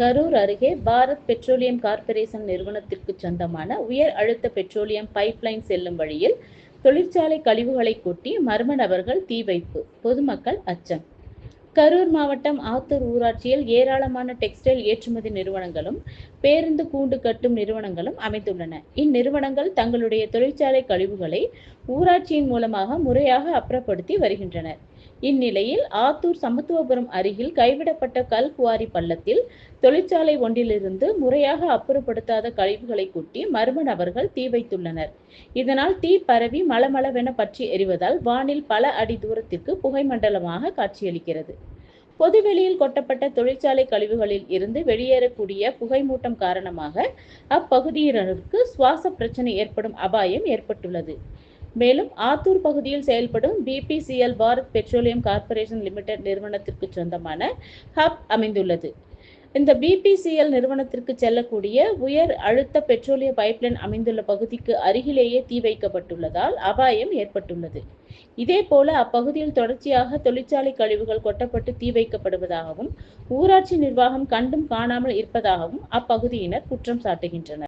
கரூர் அருகே Bharat petroleum corporation நிறுவனத்திற்கு சொந்தமான உயர் அழுத்த பெட்ரோலியம் பைப்லைன் செல்லும் வழியில் தொழிற்சாலை கழிவுகளை கொட்டி மர்ம நபர்கள் தீ வைப்பு பொதுமக்கள் அச்சம். கரூர் மாவட்டம் ஆத்தூர் ஊராட்சியில் ஏராளமான டெக்ஸ்டைல் ஏற்றுமதி நிறுவனங்களும் பேருந்து கூண்டு கட்டும் நிறுவனங்களும் அமைந்துள்ளன. இந்நிறுவனங்கள் தங்களுடைய தொழிற்சாலை கழிவுகளை ஊராட்சியின் மூலமாக முறையாக அப்புறப்படுத்தி வருகின்றனர். இந்நிலையில் ஆத்தூர் சமத்துவபுரம் அருகில் கைவிடப்பட்ட கல் குவாரி பள்ளத்தில் தொழிற்சாலை ஒன்றிலிருந்து முறையாக அப்புறப்படுத்தாத கழிவுகளை கொட்டி மர்ம நபர்கள் தீ வைத்துள்ளனர். இதனால் தீ பரவி மளமளவென பற்றி எரிவதால் வானில் பல அடி தூரத்திற்கு புகை மண்டலமாக காட்சியளிக்கிறது. பொதுவெளியில் கொட்டப்பட்ட தொழிற்சாலை கழிவுகளில் இருந்து வெளியேறக்கூடிய புகைமூட்டம் காரணமாக அப்பகுதியினருக்கு சுவாச பிரச்சனை ஏற்படும் அபாயம் ஏற்பட்டுள்ளது. மேலும் ஆத்தூர் பகுதியில் செயல்படும் BPCL Bharat Petroleum Corporation Limited நிறுவனத்திற்கு சொந்தமான ஹப் அமைந்துள்ளது. இந்த பிபிசிஎல் நிறுவனத்திற்கு செல்லக்கூடிய உயர் அழுத்த பெட்ரோலிய பைப்லைன் அமைந்துள்ள பகுதிக்கு அருகிலேயே தீ வைக்கப்பட்டுள்ளதால் அபாயம் ஏற்பட்டுள்ளது. இதேபோல அப்பகுதியில் தொடர்ச்சியாக தொழிற்சாலை கழிவுகள் கொட்டப்பட்டு தீ வைக்கப்படுவதாகவும் ஊராட்சி நிர்வாகம் கண்டும் காணாமல் இருப்பதாகவும் அப்பகுதியினர் குற்றம் சாட்டுகின்றனர்.